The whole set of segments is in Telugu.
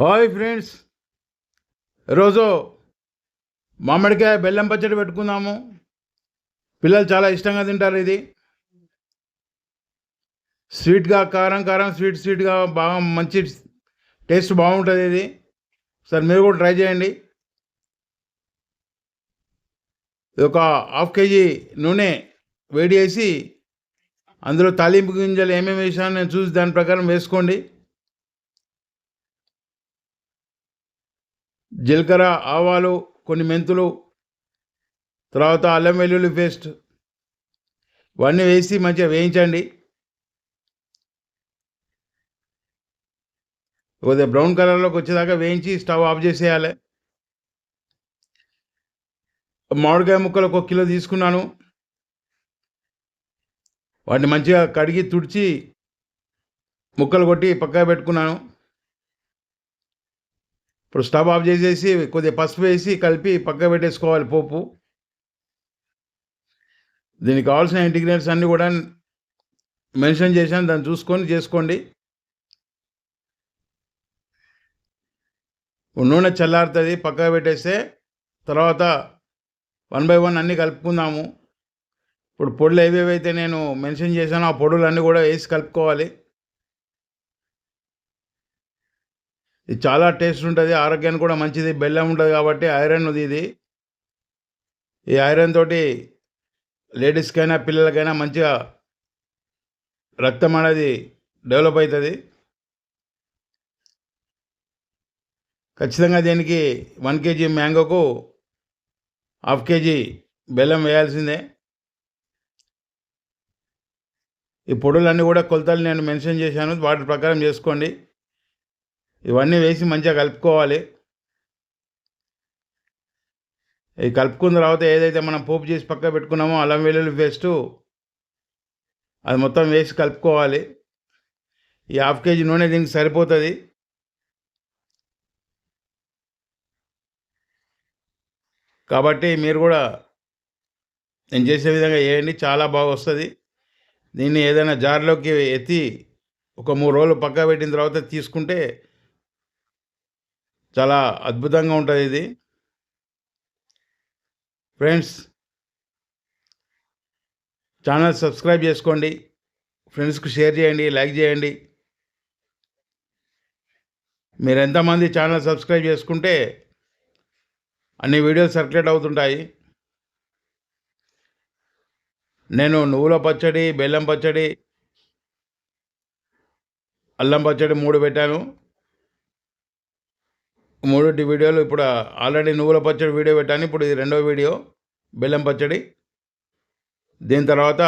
Hi friends. రోజు మామిడికాయ బెల్లం పచ్చడి పెట్టుకుందాము. పిల్లలు చాలా ఇష్టంగా తింటారు ఇది. స్వీట్గా కారం కారం స్వీట్ స్వీట్గా బాగా మంచి టేస్ట్ బాగుంటుంది ఇది. సార్ మీరు కూడా ట్రై చేయండి. ఇది ఒక హాఫ్ కేజీ నూనె వేడి చేసి అందులో తాలింపు గింజలు ఏమేమి వేసానో నేను చూసి దాని ప్రకారం వేసుకోండి. జీలకర్ర ఆవాలు కొన్ని మెంతులు తర్వాత అల్లం వెల్లుల్లి పేస్ట్. ఇవన్నీ వేసి మంచిగా వేయించండి. కొద్దిగా బ్రౌన్ కలర్లోకి వచ్చేదాకా వేయించి స్టవ్ ఆఫ్ చేసేయాలి. మామిడికాయ ముక్కలు ఒక కిలో తీసుకున్నాను. వాటిని మంచిగా కడిగి తుడిచి ముక్కలు కొట్టి పక్కన పెట్టుకున్నాను. ఇప్పుడు స్టవ్ ఆఫ్ చేసేసి కొద్దిగా పసుపు వేసి కలిపి పక్క పెట్టేసుకోవాలి పోపు. దీనికి కావాల్సిన ఇంటిగ్రేట్స్ అన్నీ కూడా మెన్షన్ చేశాను. దాన్ని చూసుకొని చేసుకోండి. నూనె చల్లారుతుంది. పక్క పెట్టేస్తే తర్వాత వన్ బై వన్ అన్నీ కలుపుకుందాము. ఇప్పుడు పొడులు ఏవేవైతే నేను మెన్షన్ చేశానో ఆ పొడులు అన్నీ కూడా వేసి కలుపుకోవాలి. ఇది చాలా టేస్ట్ ఉంటుంది ఆరోగ్యానికి కూడా మంచిది బెల్లం ఉంటుంది కాబట్టి ఐరన్ ఉంది ఇది. ఈ ఐరన్ తోటి లేడీస్కైనా పిల్లలకైనా మంచిగా రక్తం అనేది డెవలప్ అవుతుంది ఖచ్చితంగా దీనికి వన్ కేజీ మ్యాంగోకు హాఫ్ కేజీ బెల్లం వేయాల్సిందే. ఈ పొడులన్నీ కూడా కొలతలు నేను మెన్షన్ చేశాను వాటి ప్రకారం చేసుకోండి. ఇవన్నీ వేసి మంచిగా కలుపుకోవాలి. ఇది కలుపుకున్న తర్వాత ఏదైతే మనం పోపు చేసి పక్క పెట్టుకున్నామో అల్లం వెల్లుల్లి పేస్టు అది మొత్తం వేసి కలుపుకోవాలి. ఈ హాఫ్ కేజీ నూనె దీనికి సరిపోతుంది. కాబట్టి మీరు కూడా నేను చేసే విధంగా వేయండి చాలా బాగా వస్తుంది. దీన్ని ఏదైనా జార్లోకి ఎత్తి ఒక మూడు రోజులు పక్క పెట్టిన తర్వాత తీసుకుంటే చాలా అద్భుతంగా ఉంటుంది ఇది. ఫ్రెండ్స్ ఛానల్ సబ్స్క్రైబ్ చేసుకోండి. ఫ్రెండ్స్కి షేర్ చేయండి లైక్ చేయండి. మీరు ఎంతమంది ఛానల్ సబ్స్క్రైబ్ చేసుకుంటే అన్ని వీడియోలు సర్క్యులేట్ అవుతుంటాయి. నేను నువ్వుల పచ్చడి బెల్లం పచ్చడి అల్లం పచ్చడి మూడు పెట్టాను. మూడు వీడియోలు ఇప్పుడు ఆల్రెడీ నువ్వుల పచ్చడి వీడియో పెట్టాను. ఇప్పుడు ఇది రెండో వీడియో బెల్లం పచ్చడి. దీని తర్వాత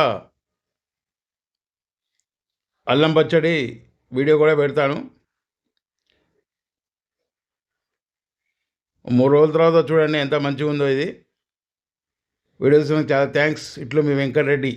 అల్లం పచ్చడి వీడియో కూడా పెడతాను. మూడు రోజుల తర్వాత చూడండి ఎంత మంచిగా ఉందో ఇది. వీడియోస్ చాలా థ్యాంక్స్. ఇట్లు మీ వెంకటరెడ్డి.